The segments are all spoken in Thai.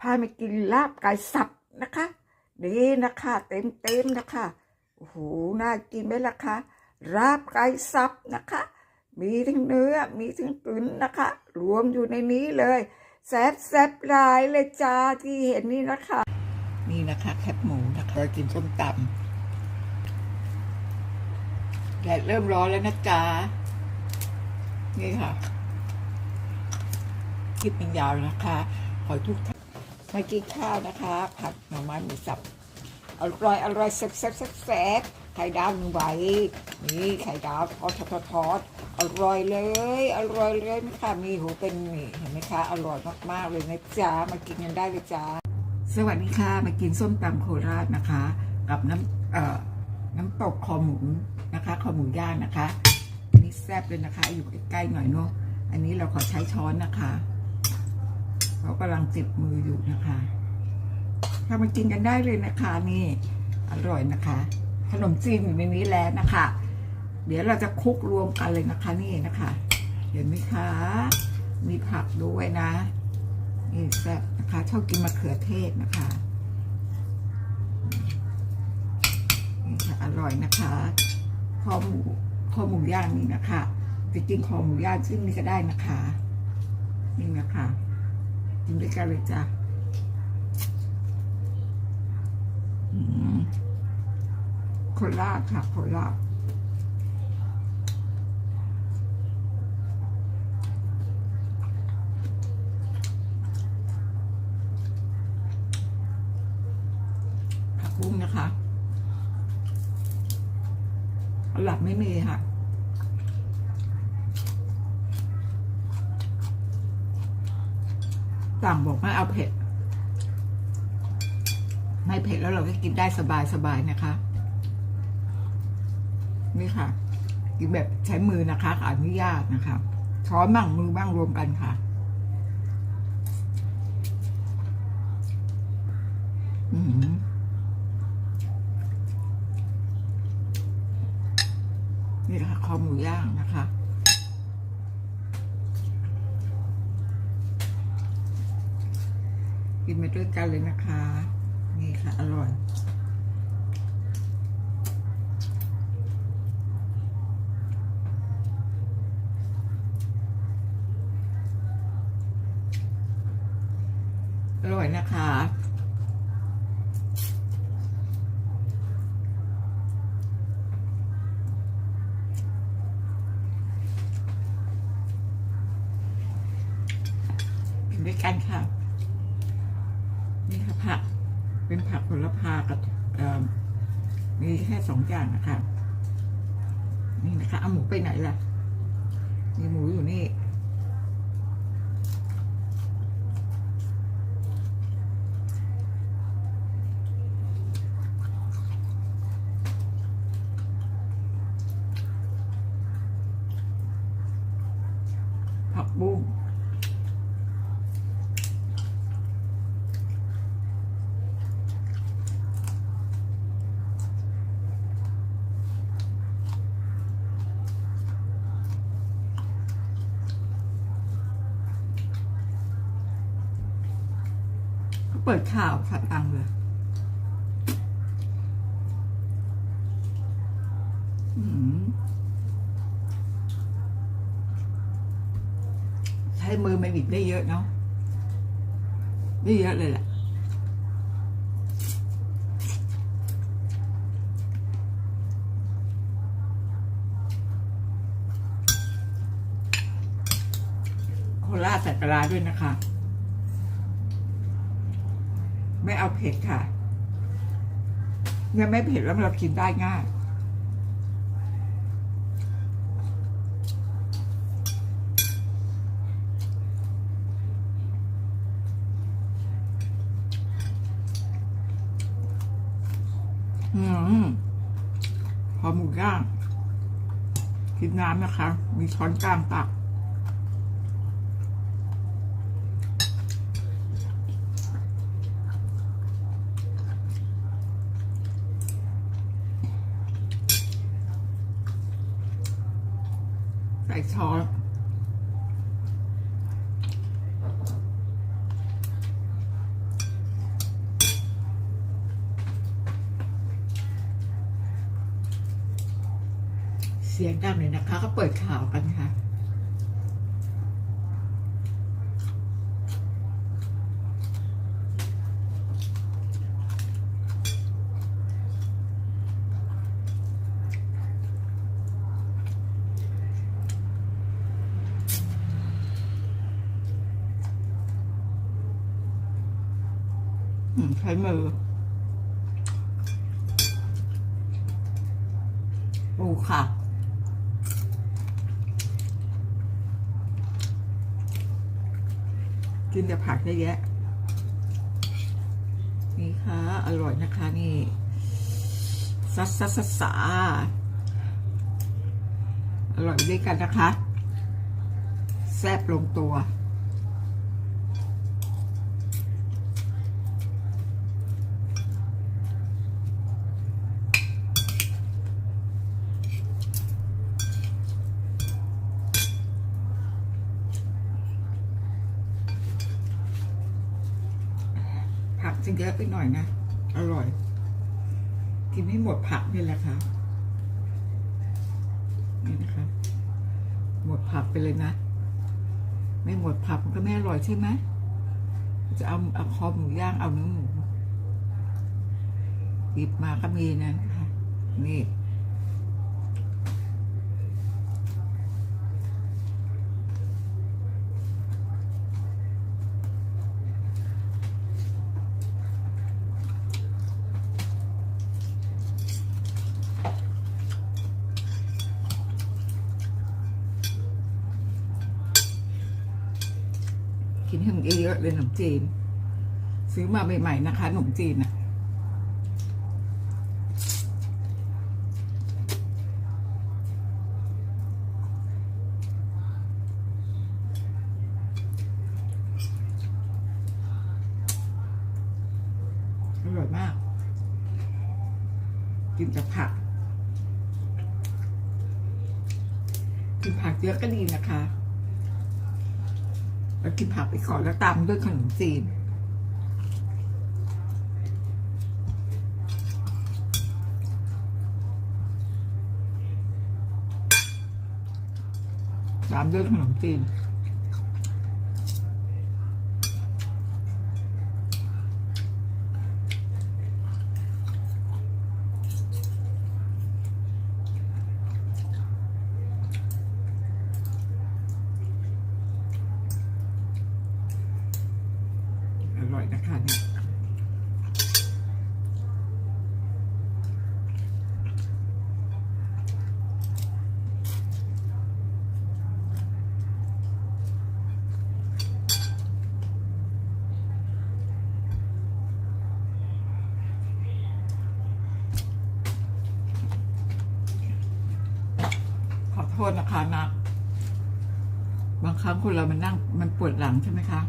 พามากินลาบไก่สับนะคะดีนะคะเต็มเต็มๆนะคะโอ้โหน่ากินไหมล่ะคะลาบไก่สับนะคะ มีทั้งเนื้อมีทั้งตุ๋นนะคะ รวมอยู่ในนี้เลยแซ่บแซ่บลายเลยจ้าที่เห็นนี่นะคะ นี่นะคะแคบหมูนะคะกินส้มตำแดดเริ่มร้อนแล้วนะจ๊ะนี่ค่ะคลิปมันยาวนะคะ ขอทุกท่าน มากินข้าวนะคะ ผัดหน่อไม้หมูสับอร่อยอร่อยแซ่บแซ่บแซ่บไข่ดาวหนึ่งใบนี่ไข่ดาวทอดทอดทอดอร่อยเลย อร่อยเลยนะคะมีหูเป็นนี่เห็นไหมคะ อร่อยมากๆเลยนะจ๊ะมากินกันได้เลยจ้าสวัสดีค่ะมากินส้มตำโคราชนะคะ กับน้ำเอ่อน้ำตกคอหมูนะคะคอหมูย่างนะคะอันนี้แซ่บเลยนะคะ อยู่ใกล้ๆหน่อยเนาะอันนี้เราขอใช้ช้อนนะคะ เขากำลังจิบมืออยู่นะคะถ้ามากินกันได้เลยนะคะนี่อร่อยนะคะ ขนมจีนอยู่ในนี้แล้วนะคะ เดี๋ยวเราจะคลุกรวมกันเลยนะคะนี่นะคะ เห็นไหมคะ มีผักด้วยนะนี่แซ่บนะคะชอบกินมะเขือเทศนะคะนี่ค่ะอร่อยนะคะคอหมูคอหมูย่างนี่นะคะจริงๆคอหมูย่างซึ่งนี่ก็ได้นะคะนี่นะคะ กินด้วยกันเลยจ้ะโคราชค่ะโคราชผักบุ้งนะคะ หลับไม่มีค่ะ ต่างบอกไม่เอาเผ็ด ไม่เผ็ดแล้วเราก็กินได้สบายสบายๆนะคะ นี่ค่ะ กินแบบใช้มือนะคะขออนุญาตนะคะ ช้อนบ้างมือบ้างรวมกันค่ะ อือหือนี่ค่ะคอหมูย่างนะคะ กินมาด้วยกันเลยนะคะ นี่ค่ะ อร่อยอร่อยนะคะ กินด้วยกันค่ะ เป็นผักผลพากับมีแค่สองอย่างนะคะ นี่นะคะเอาหมูไปไหนล่ะมีหมูอยู่นี่ผักบุ้ง ปิดข่าวค่ะดังเลยใช้มือไม่บิดได้เยอะเนาะได้เยอะเลยแหละโคราชใส่ปลาร้าด้วยนะคะ ไม่เอาเผ็ดค่ะเนี่ยไม่เผ็ดแล้วเรากินได้ง่ายอืมพอหมูย่างกินน้ำนะคะ มีช้อนกลางตัก ส่ช้อนเสียงดังเลยนะคะ ก็เปิดข่าวกันค่ะ ใช้มือปูค่ะกินแต่ผักเยอะแยะ นี่ค่ะ อร่อยนะคะนี่ซัสซัสซัสสาอร่อยด้วยกันนะคะ แซ่บลงตัว จะเยอะไปหน่อยนะ อร่อย กินให้หมดผักนี่แหละค่ะ นี่นะคะ หมดผักไปเลยนะ ไม่หมดผักมันก็ไม่อร่อยใช่ไหมจะเอาเอาคอหมูย่างเอาเนื้อหมูหยิบมาก็มีนะคะนี่ นให้มันเยอะๆเลยขนมจีน ซื้อมาใหม่ๆนะคะขนมจีนอะอร่อยมาก กินกับผักกินผักเยอะก็ดีนะคะ แล้วกินผักไปก่อนแล้วตามด้วยขนมจีนตามด้วยขนมจีน อร่อยนะคะเนี่ย ขอโท ษนะคะนะบางครั้งคนเรามันนั่ง มันปวดหลังใช่ไหมคะ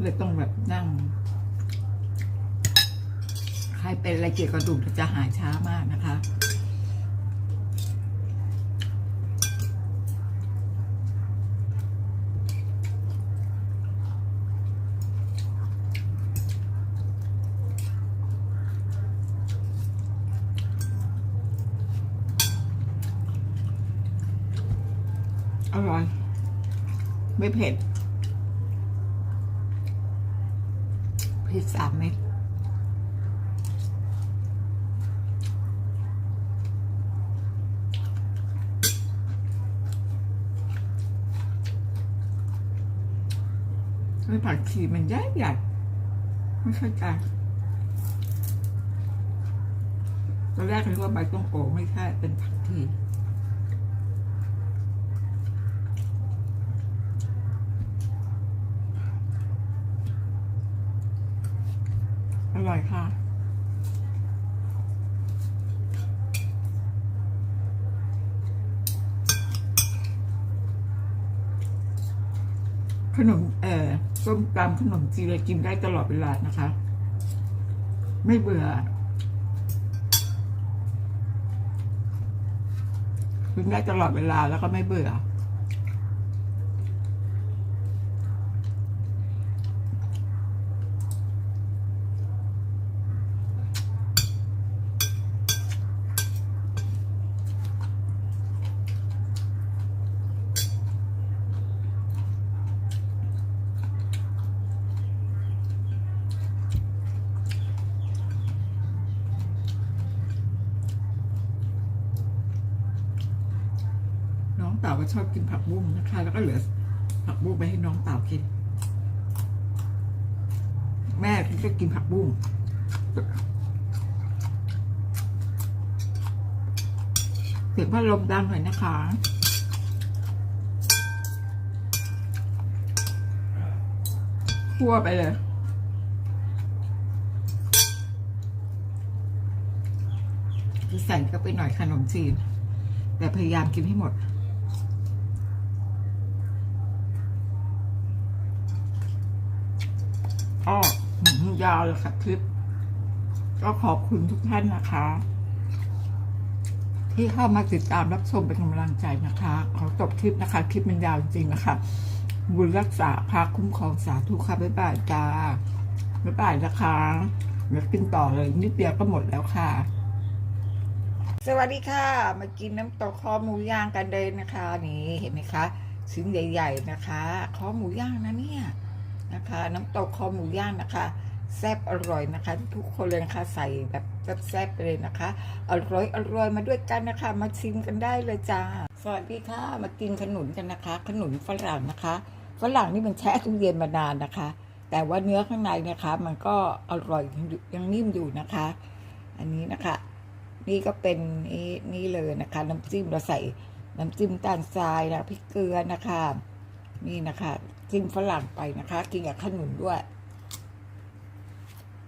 เลยต้องแบบนั่ง ใครเป็นอะไรเกี่ยวกับกระดูกจะหายช้ามากนะคะ อร่อย ไม่เผ็ดพริกสามเม็ดไม่ผักชีมันใหญ่ใหญ่ไม่เข้าใจตอนแรกนึกว่าใบต้งโอไม่ใช่เป็นผักชี ร่อยค่ะ ขนมเอ่อส้มตำขนมจีนเรากินได้ตลอดเวลานะคะ ไม่เบื่อกินได้ตลอดเวลาแล้วก็ไม่เบื่อ เต่าก็ชอบกินผักบุ้งนะคะ แล้วก็เหลือผักบุ้งไปให้น้องเต่ากิน แม่ก็กินผักบุ้งเสียงพัดลมดังหน่อยนะคะคั่วไปเลยจะใส่ก็ไปหน่อยขนมจีน แต่พยายามกินให้หมด ก็ยาวเลยค่ะคลิป ก็ขอบคุณทุกท่านนะคะ ที่เข้ามาติดตามรับชมเป็นกำลังใจนะคะ ขอจบคลิปนะคะ คลิปมันยาวจริงๆนะคะ บุญรักษาพาคุ้มครองสาธุค่ะบ๊ายบายจ้าบ๊ายบายนะคะเดี๋ยวกินต่อเลยนิดเดียวก็หมดแล้วค่ะ สวัสดีค่ะ มากินน้ำตกคอหมูย่างกันเลยนะคะ นี่เห็นไหมคะชิ้นใหญ่ ๆ นะคะ คอหมูย่างนะเนี่ย นะคะ น้ำตกคอหมูย่างนะคะ แซ่บอร่อยนะคะ ทุกคนเลยนะคะใส่แบบแซ่บๆไปเลยนะคะ อร่อยอร่อยมาด้วยกันนะคะ มาชิมกันได้เลยจ้าสวัสดีค่ะมากินขนุนกันนะคะ ขนุนฝรั่งนะคะฝรั่งนี่มันแช่ตู้เย็นมานานนะคะ แต่ว่าเนื้อข้างในนะคะ มันก็อร่อยยังนิ่มอยู่นะคะ อันนี้นะคะ นี่ก็เป็นนี่นี่เลยนะคะ น้ำจิ้มเราใส่น้ำจิ้มตาลทรายนะพริกเกลือนะคะ นี่นะคะ จิ้มฝรั่งไปนะคะ กินกับขนุนด้วย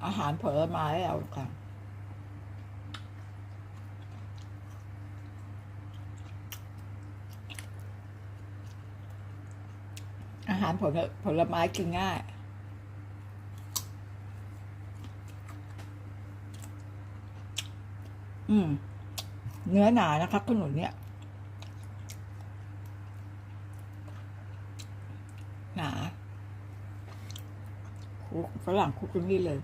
อาหารผลไม้เอาค่ะอาหารผลผลไม้กินง่ายอืม เนื้อหนานะคะขนุนเนี่ย หนาคลุก ฝรั่งคุกตรงนี้เลย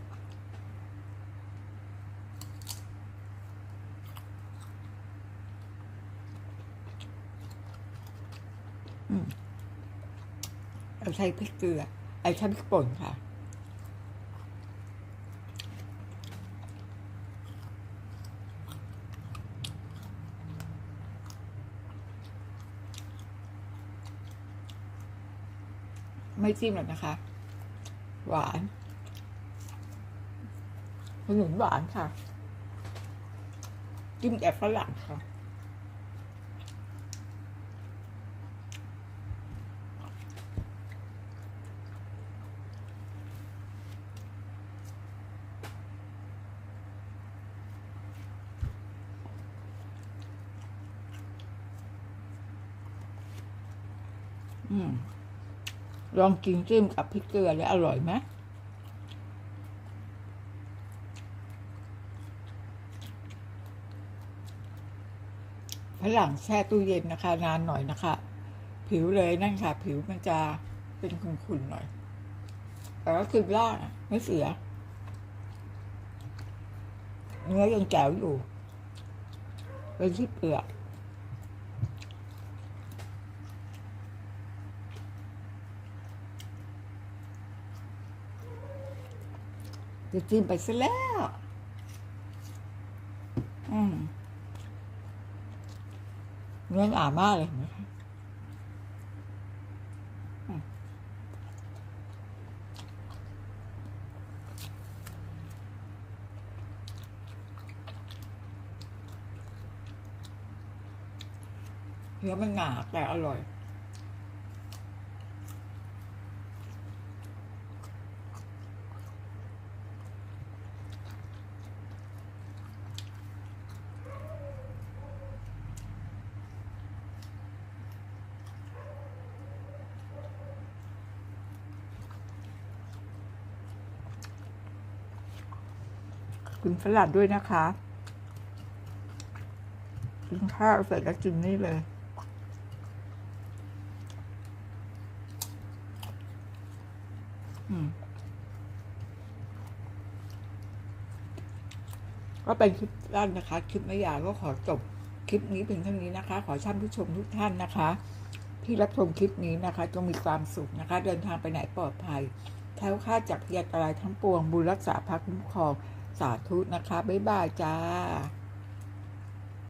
อืมเอาใช้พริกเกลือไอ้ใช้พริกป่นค่ะไม่จิ้มหรอกนะคะ หวานขนุนหวานค่ะจิ้มแต่ฝรั่งค่ะอืม ลองกินจิ้มกับพริกเกลือแล้วอร่อยไหมฝรั่งแช่ตู้เย็นนะคะ นานหน่อยนะคะ ผิวเลยนั่นค่ะ ผิวมันจะเป็นขุ่นๆหน่อย แต่ก็คือล่าไม่เสีย เนื้อยังแจ๋วอยู่ เป็นที่เปลือก จะจิ้มไปซะแล้ว อืมเนื้อหนามากเลยเห็นะเนื้อมันหนาแต่อร่อย กินฝรั่งด้วยนะคะ กินข้าวเสร็จแล้วกินนี่เลยอืมก็เป็นคลิปสั้นนะคะ คลิปไม่ยาวก็ขอจบคลิปนี้เพียงเท่านี้นะคะ ขอท่านผู้ชมทุกท่านนะคะ ที่รับชมคลิปนี้นะคะจงมีความสุขนะคะ เดินทางไปไหนปลอดภัยแคล้วคลาดจากพยาอันตรายทั้งปวงบุญรักษาพระคุ้มครอง สาธุนะคะ บ๊ายบายจ้า